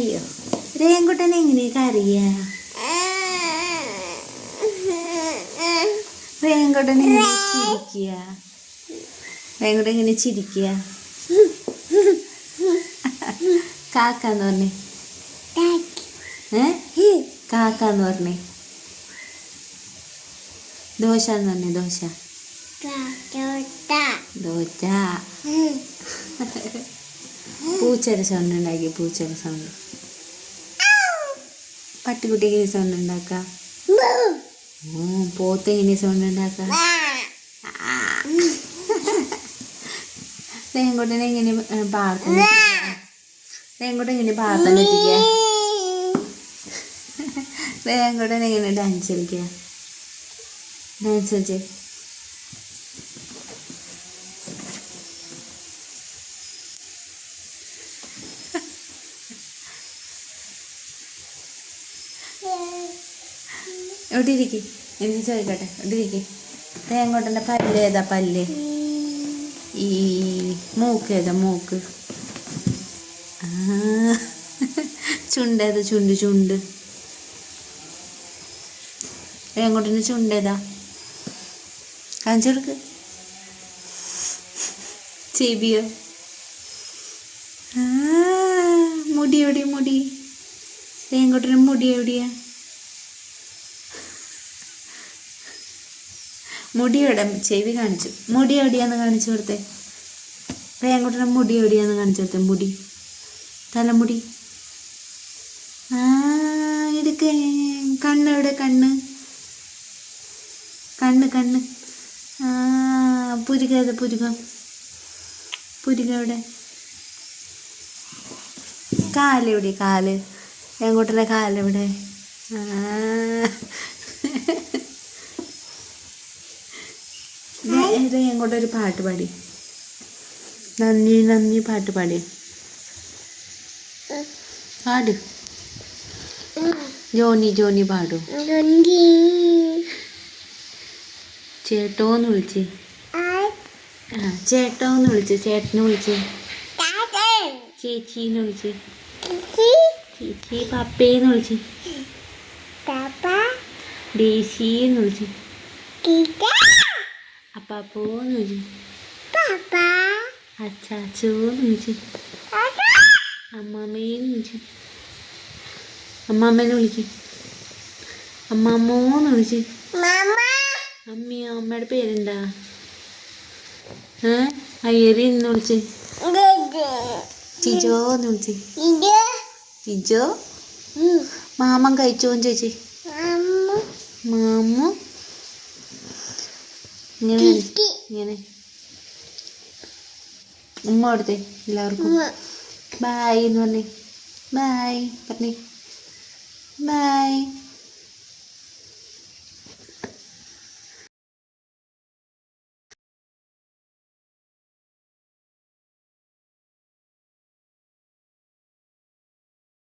എങ്ങനെ കറിയ റേങ്കോട്ടൻ എങ്ങനെ ചിരിക്കുക റേങ്കോട്ടൻ എങ്ങനെ ചിരിക്കുക കാക്കാന്ന് പറഞ്ഞേ. ഏ? കാക്കാന്ന് പറഞ്ഞേ. ദോശ എന്ന് പറഞ്ഞേ ദോശ. ദോശ. പൂച്ചയുടെ സൗണ്ട് ഉണ്ടാക്കി പൂച്ചയുടെ സൗണ്ട്. പട്ടിക്കുട്ടിക്ക് സൗണ്ട് ഉണ്ടാക്കാം? പോത്ത് എങ്ങനെ സൗണ്ട് ഉണ്ടാക്കാം? തേങ്കോട്ടനെ എങ്ങനെ പാർത്തന തേങ്കോട്ടൻ എങ്ങനെ പാർത്തന എത്തിക്കുക തേങ്കോട്ടൻ എങ്ങനെ ഡാൻസ് കളിക്കുക ഡാൻസ് കളിച്ചേ? എവിടെ ഇരിക്കും എനിക്ക് ചോദിക്കട്ടെ? എവിടെ ഇരിക്കും തേങ്ങോട്ടന്റെ പല്ല് ഏതാ പല്ല്? ഈ മൂക്ക് ഏതാ മൂക്ക്? ചുണ്ട് ഏതാ? ചുണ്ട് ചുണ്ട്. തേങ്ങോട്ടന്റെ ചുണ്ട് ഏതാ? കാണിച്ചു കൊടുക്ക്. ചെവിയോ? മുടി എവിടെയാ മുടി? തേങ്ങോട്ടന്റെ മുടി എവിടെയാ? മുടി എവിടെ ചെവി കാണിച്ചു. മുടി എവിടെയാന്ന് കാണിച്ചു കൊടുത്തേ? റേങ്കുട്ടന്റെ മുടി എവിടെയാന്ന് കാണിച്ചു കൊടുത്തേ? മുടി. തലമുടി. ആ കണ്ണ് എവിടെ? കണ്ണ്. കണ്ണ് കണ്ണ്. ആ പുരുക ഏതാ പുരുകം? പുരുക എവിടെ? കാലെവിടെ കാൽ. റേങ്കുട്ടന്റെ കാലെവിടെ ആ. ഇത് എങ്ങോട്ടൊരു പാട്ട് പാടി. നന്ദി നന്ദി പാട്ട് പാടി. പാട്. ജോണി ജോണി പാടും. ചേട്ടോന്ന് വിളിച്ച്. ആ. ചേട്ടോന്ന് വിളിച്ച്. ചേട്ടനെ വിളിച്ച്. ചേച്ചീന്ന് വിളിച്ച്. ചേച്ചി. പപ്പേന്ന് വിളിച്ച്. ഡേസിന്ന് വിളിച്ച്. വിളിച്ച് അച്ചാച്ചോന്ന് വിളിച്ച് അമ്മാമ്മേന്ന് വിളിച്ച് അമ്മാമ്മേനെ വിളിക്ക്. അമ്മാമ്മോന്ന് വിളിച്ച് അമ്മി അമ്മയുടെ പേരെന്താ? ഏ? അയ്യരി എന്ന് വിളിച്ച്. ചിജോന്ന് വിളിച്ച്. ചിജോ മാമൻ കഴിച്ചോന്ന് ചോദിച്ചേ. മാമു? ഇങ്ങനെ ഇങ്ങനെ. ഉമ്മ കൊടുത്തേ എല്ലാവർക്കും. ബായ് എന്ന് പറഞ്ഞേ. ബായ് പറഞ്ഞേ. ബായ്